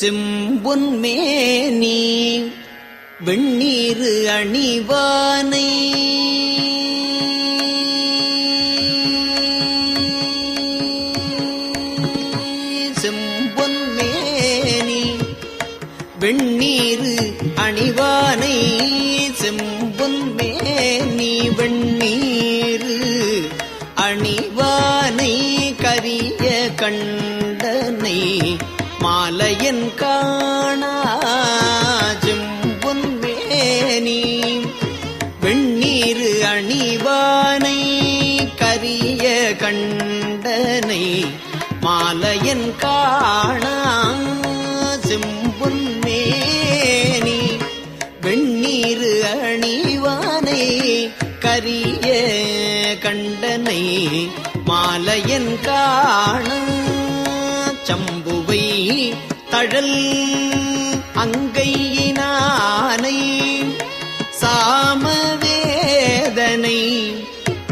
செம்பொன்மேனி வெண்ணீரு அணிவானை. வெண்ணீரு அணிவானை கரிய கண்டனை மாலையன் காண சம்புவை தழல் அங்கையினானை சாமவேதனை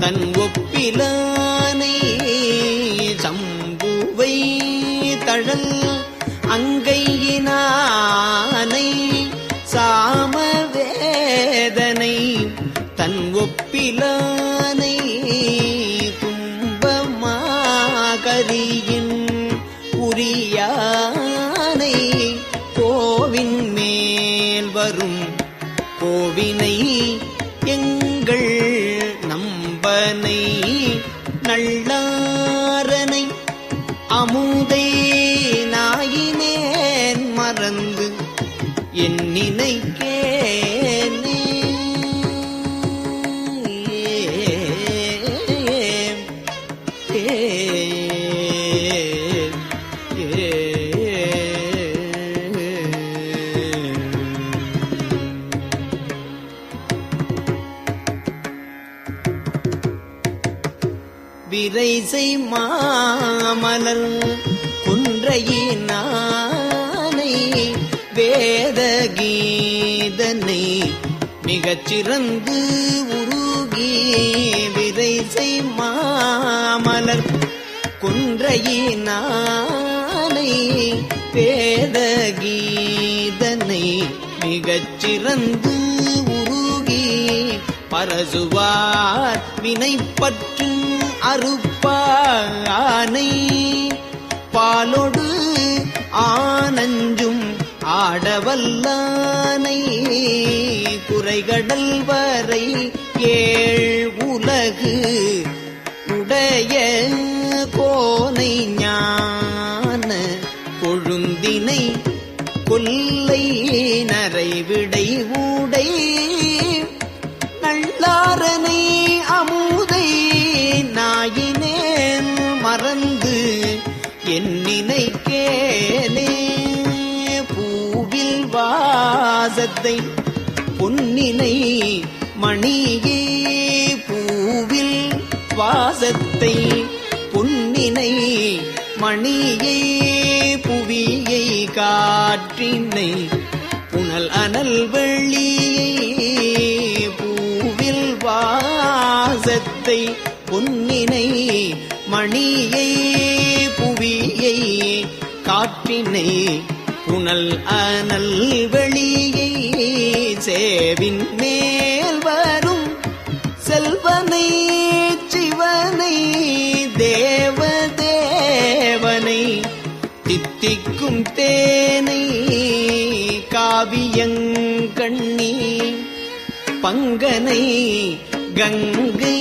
தன் ஒப்பிலானை சம்புவை தழல் அங்கையினான். பிலானை ஒப்பிலானை உரியானை கோவின் மேல் வரும். கோவினை எங்கள் நம்பனை நல்லாரனை அமுதை இசை மாமலர் குன்றையினானை வேத கீதனை மிகச் உருகி விரைசை மாமலர் குன்றையினானை வேத கீதனை மிகச் உருகி பரசுவார் வினைப்பற்று பானை பாலொடு ஆனஞ்சும் ஆடவல்லானை குறைகடல் வரை ஏழ் உலகு உடைய கோனை ஞான கொழுந்தினை கொல்லை நரைவிடை பாசத்தை பொன்னினை மணியே பூவில் வாசத்தை பொன்னினை மணியே புவியை காற்றினை புனல் அனல் வெள்ளியை பூவில் வாசத்தை பொன்னினை மணியை புவியை காற்றினை புனல் அனல் வெளியே சேவின் மேல் வரும் செல்வனை சிவனை தேவ தேவனை தித்திக்கும் தேனை காவியங்கண்ணி பங்கனை கங்கை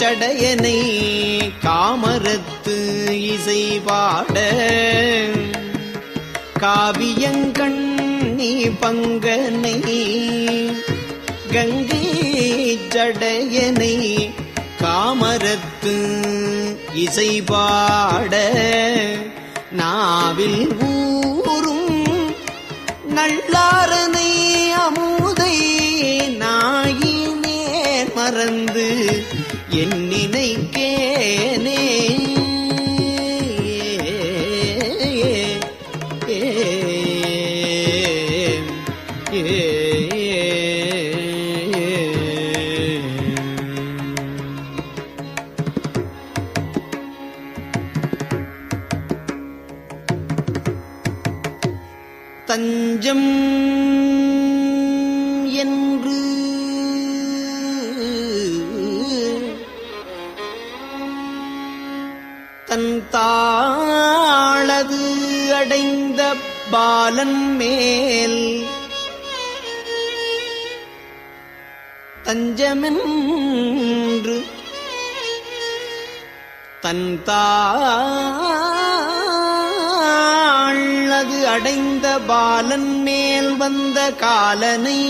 சடையனை காமரத்து இசை பாட. காவியங்கண் நீ பங்கனை கங்கை ஜடையனை காமரத்து இசை பாட நாவில் ஊரும் நல்லாரனை அமுதை நாயினே மறந்து என் நினைக்கேனே தஞ்சம் என்று. தன் தாளது அடைந்த பாலன் மேல் தஞ்சமென்று. தன் அடைந்த பாலன் மேல் வந்த காலனை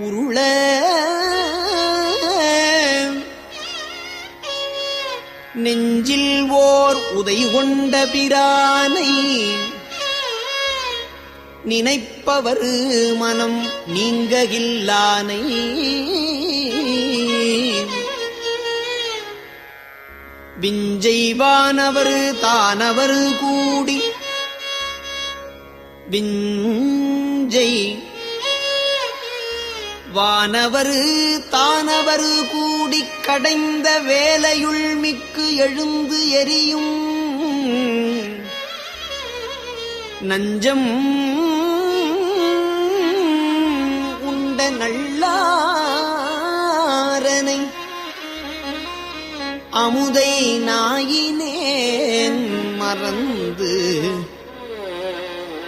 உருள நெஞ்சில் ஓர் உதை கொண்ட பிரானை நினைப்பவர் மனம் நீங்ககில்லானை விஞ்செய்வானவர் தானவர் கூடி விஞ்செய் வானவர் தானவர் கூடி கடைந்த வேலையுள் மிக்கு எழுந்து எரியும். நஞ்சம் உண்ட நல்லாரனை அமுதை நாயினேன் மறந்து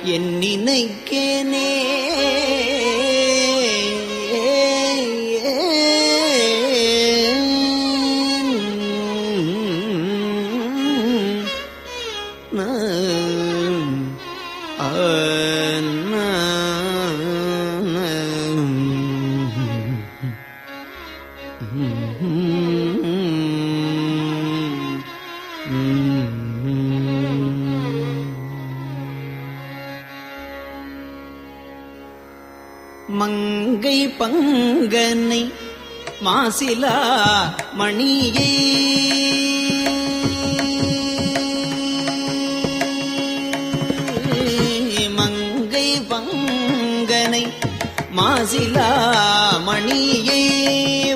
என் நினைக்கேனே. மாசிலா மணியே. மங்கை பங்கனை மாசிலா மணியே.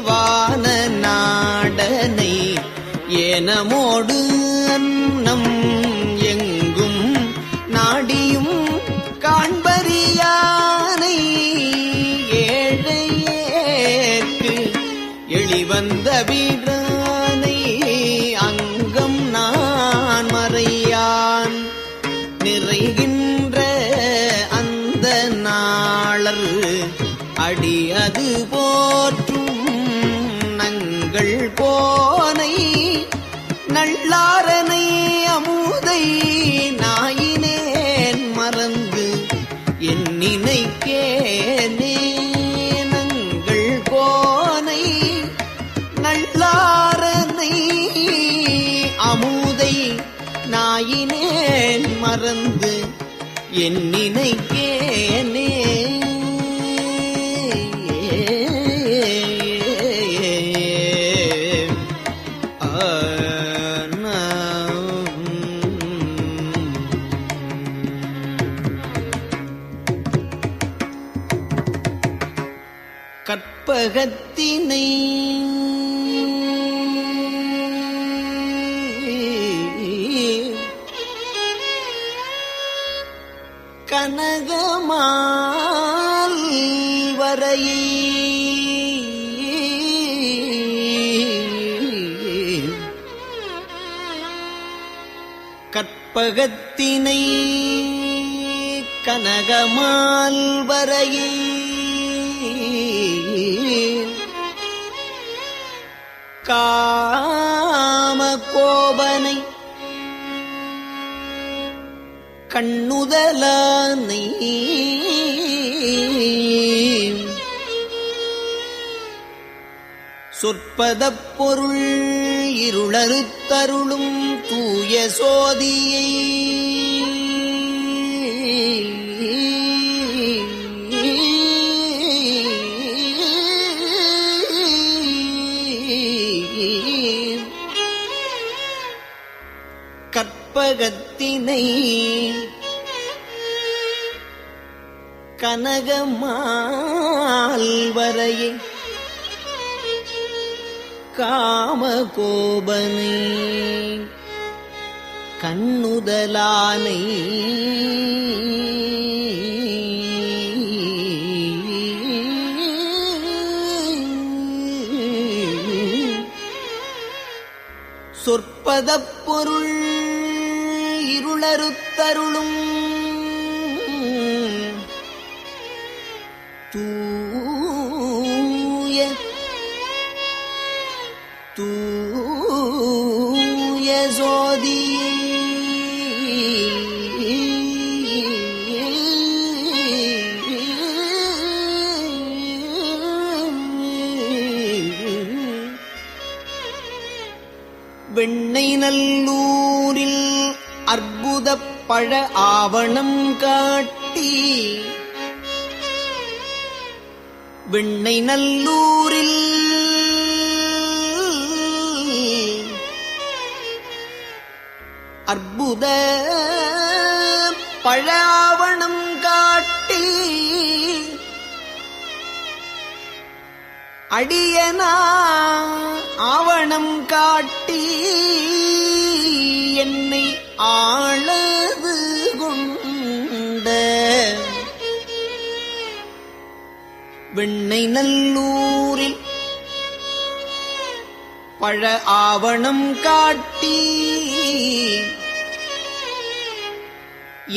வான நாடனை ஏனமோடு எளிவந்த வீரானை நல்லாரனை அமுதை நாயினேன் மறந்து என் நினைக்கேனே? கற்பகத்தினை கனகமால் வரையில் காம கோபனை கண்ணுதலானை சொற்பத பொருள் இருளறுத்தருளும் தூய சோதியை. கற்பகத்தினை கனகமால் காமகோபனை கண்ணுதலானை. சொற்பதப் பொருள் இருளறுத்தருளும் வெண்ணை நல்லூரில் அற்புத பழ ஆவணம் காட்டி. வெண்ணை நல்லூரில் அற்புத பழ ஆவணம் காட்டி. அடியனா ஆவணம் காட்டி என்னை ஆளது கொண்ட வெண்ணை நல்லூரில் பழ ஆவணம் காட்டி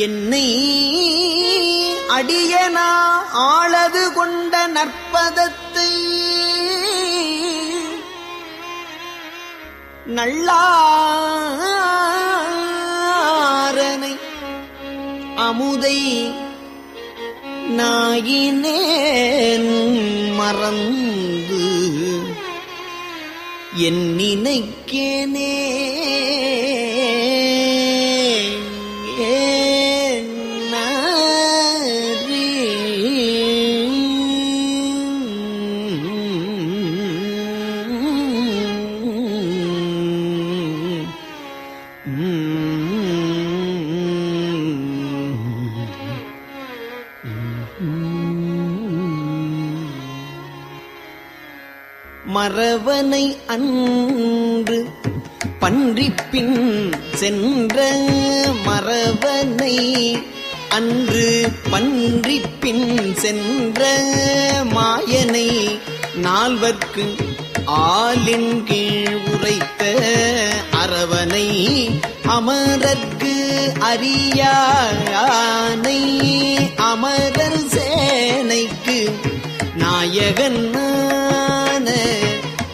என்னை அடியனா ஆளது கொண்ட நற்பதத்தை நல்லாரனை அமுதை நாயினேன் மறந்து என் நினைக்கேனே மறவனை அன்று பன்றிப்பின் சென்ற மறவனை அன்று பன்றிப்பின் சென்ற மாயனை நால்வர்க்கு ஆளின் கீழ் உரைத்த அரவனை அமரர்க்கு அறியானை அமர நாயகன் நாயகனான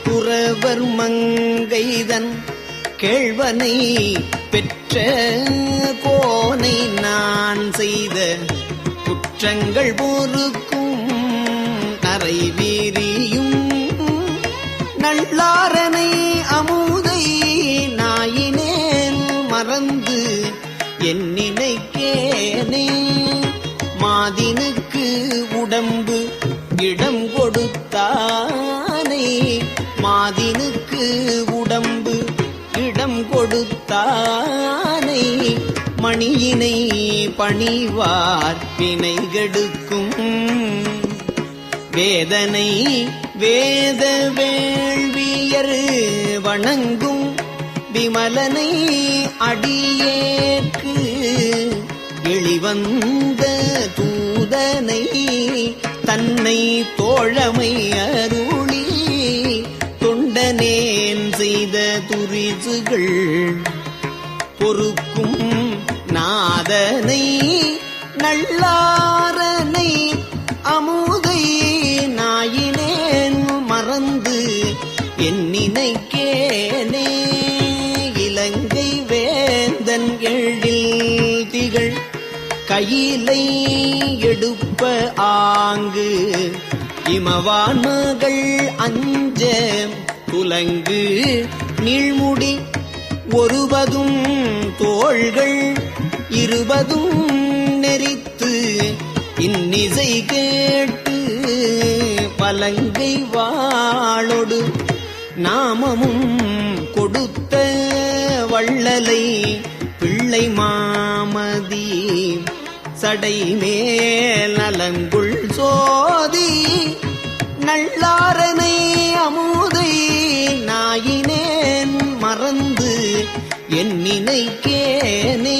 புறவர் மங்கைதன் கேழ்வனை பெற்ற கோனை நான் செய்த குற்றங்கள் போருக்கும் நரை வீரியும் நல்லாரனை அமுதை நாயினேன் மறந்து என் நினைக்கேனே மாதினுக்கு பணியினை பணிவார் வினைகெடுக்கும். வேதனை வேத வேள்வியர் வணங்கும். விமலனை அடியேற்கு வெளிவந்த தூதனை தன்னை தோழமை அருளி தொண்டனேன் செய்த துரிசுகள் பொறுக்கும். நாதனை நல்லாரனை அமுதை நாயினேன் மறந்து என் நினைக்கேனே. இலங்கை வேந்தன் எழில் திகழ் கையிலை எடுப்ப ஆங்கு இமவான் மகள் அஞ்ச குலங்கு நீழ்முடி ஒருவதும் தோள்கள் இருபதும் நெறித்து இன்னிசை கேட்டு பலங்கை வாழொடு நாமமும் கொடுத்த வள்ளலை பிள்ளை மாமதி சடை மேல் நலங்குள் சோதி நல்லாரனை அமுதை நாயினேன் மறந்து என் நினைக்கேனே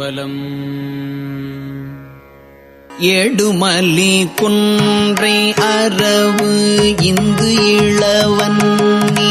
அம்பலம். ஏடுமலி குன்றை அரவு இந்து இளவன் நீ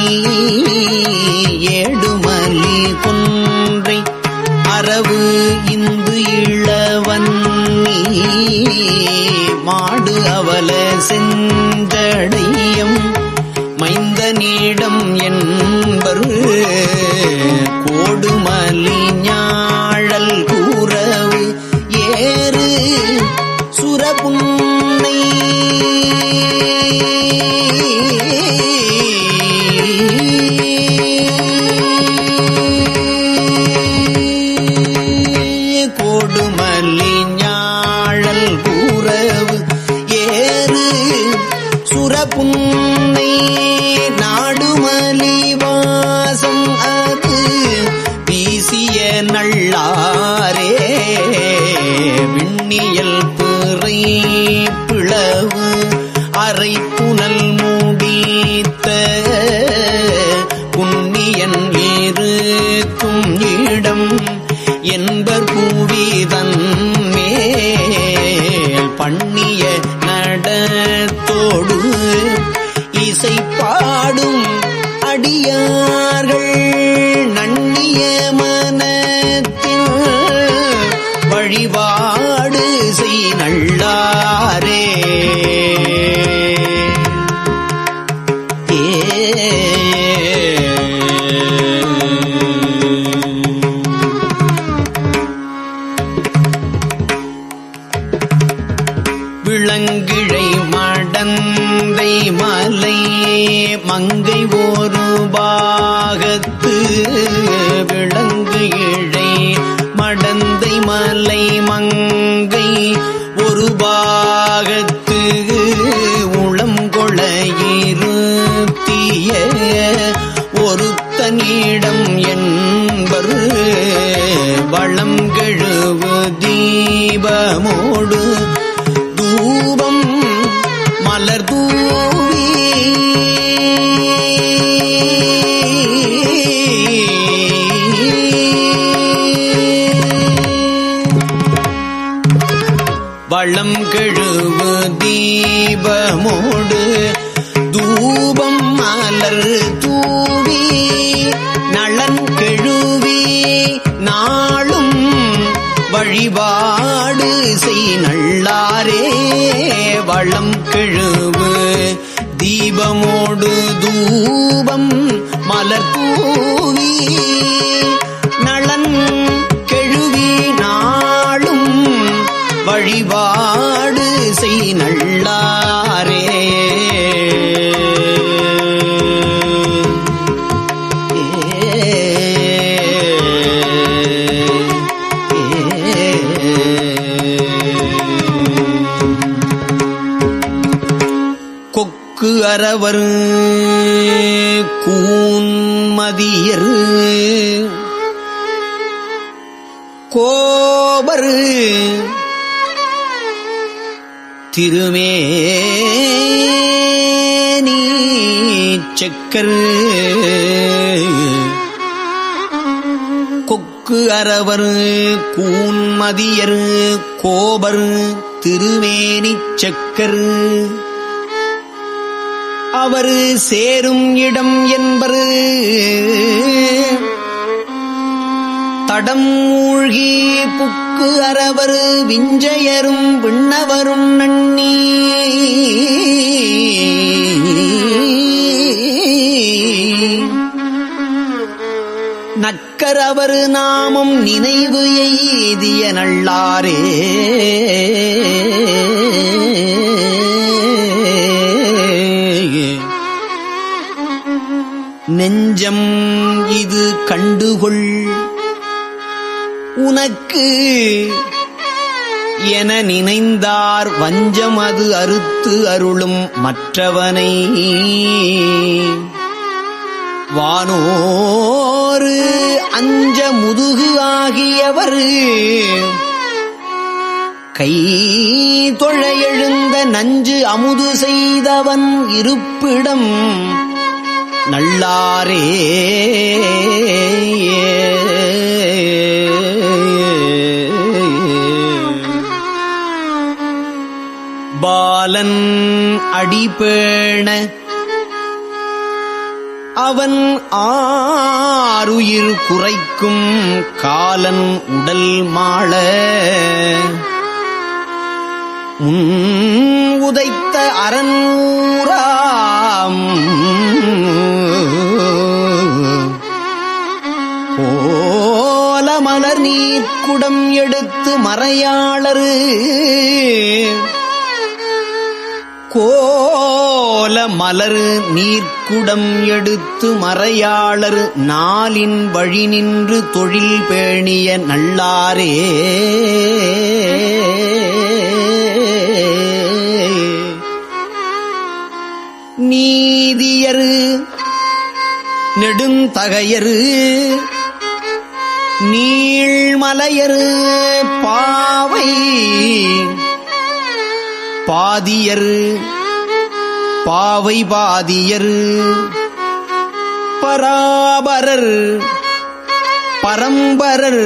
அடியார்கள் நன்னிய மனத்தில் வழிபாடு செய் நல்லாரே. விளங்கிழை மடந்தை மலை மங்கை ஓர் அருபாகத்து விளங்கு இழை மடந்தை மலை மங்கை வழிபாடு செய் நல்லாரே. வளம் கெழுவு தீபமோடு தூபம் மலர் தூவி. நலன் கெழுவி நாளும் வழிபாடு செய் நல்லாரே. கரவர் கூன்மதியர் கோபர் திருமேனி செக்கர் கொக்கு புக்கு அரவர் கூன்மதியர் கோபர் திருமேனிச் செக்கர் அவர் சேரும் இடம் என்பரு. தடம் மூழ்கி புக்கு அரவர் விஞ்சையரும் விண்ணவரும் நன்னி. நக்கரவர் நாமம் நினைவு எய்திய நள்ளாரே நெஞ்சம் இது கண்டுகொள். உனக்கு என நினைந்தார் வஞ்சம் அது அறுத்து அருளும் மற்றவனை. வானோரு அஞ்ச முதுகு ஆகியவர் கை தொழ எழுந்த நஞ்சு அமுது செய்தவன் இருப்பிடம். நல்லாரே. பாலன் அடிபேண. அவன் ஆறுயிர் குறைக்கும் காலன் உடல் மாள. முன் உதைத்த அரண்மூராம் போல மலர் நீர்க்குடம் எடுத்து மறையாளரு. கோல மலர் நீர்க்குடம் எடுத்து மறையாளர். நாளின் வழி நின்று தொழில் பேணிய நல்லாரே. நீதியரு நெடுந்தகையரு நீள்மலையரு பாவை பாதியர் பாவை பாதியர் பராபரர் பரம்பரர்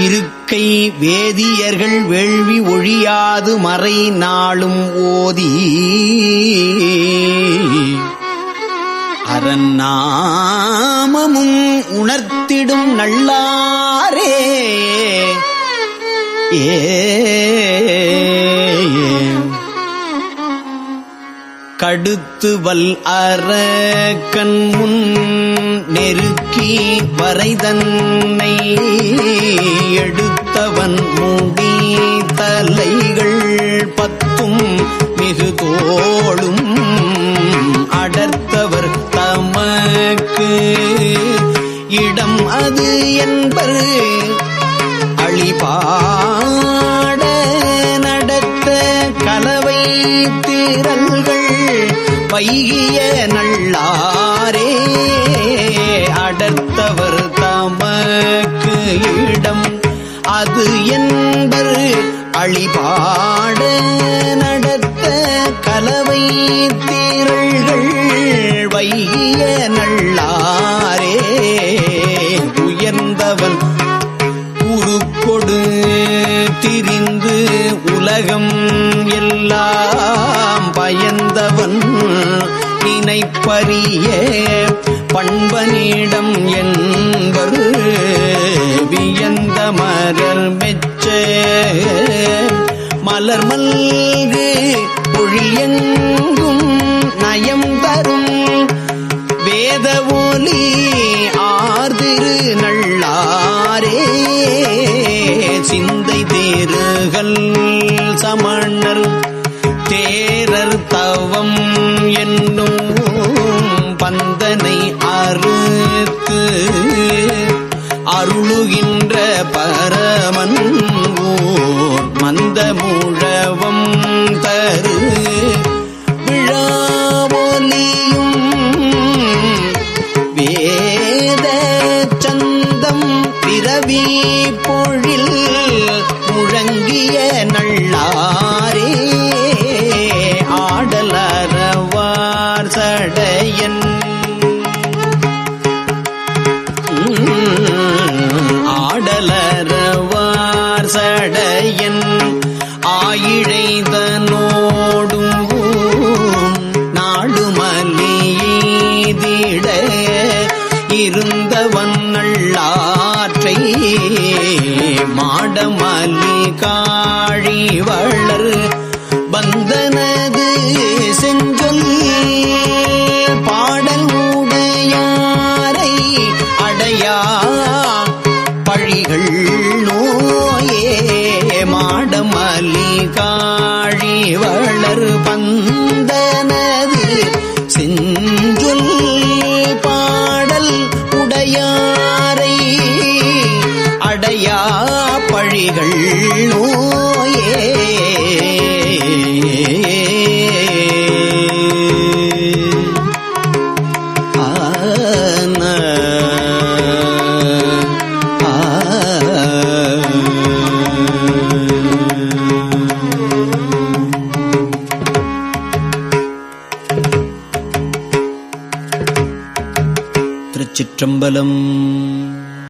இருக்கை வேதியர்கள் வேள்வி ஒழியாது மறை நாளும் ஓதி. அரநாமமும் உணர்த்திடும் நல்லாரே. ஏ கடுத்து வல் அற கண்முன் நெருக்கி வரைதன்னை எடுத்தவன் மூடி தலைகள் பத்தும் மிகு தோளும் அடர்த்தவர் தமக்கு இடம் அது என்பது அழிபாட நடத்த கலவை தீரள்கள் வைய நல்லாரே. உயர்ந்தவன் உருக்கொடு திரிந்து உலகம் எல்லாம் பயந்தவன் நினைப்பறிய பண்பனிடம் என்பர் வியந்த மலர் மெச்ச. மலர் மல்கு பொழியெங்கும் நயம் தரும். வேத ஒலி ஆர்திரு நள்ளாரே சிந்தை தேருகள் சமணர் அருளுகின்ற பரமன் ஓர் மந்த முழவம் தரு.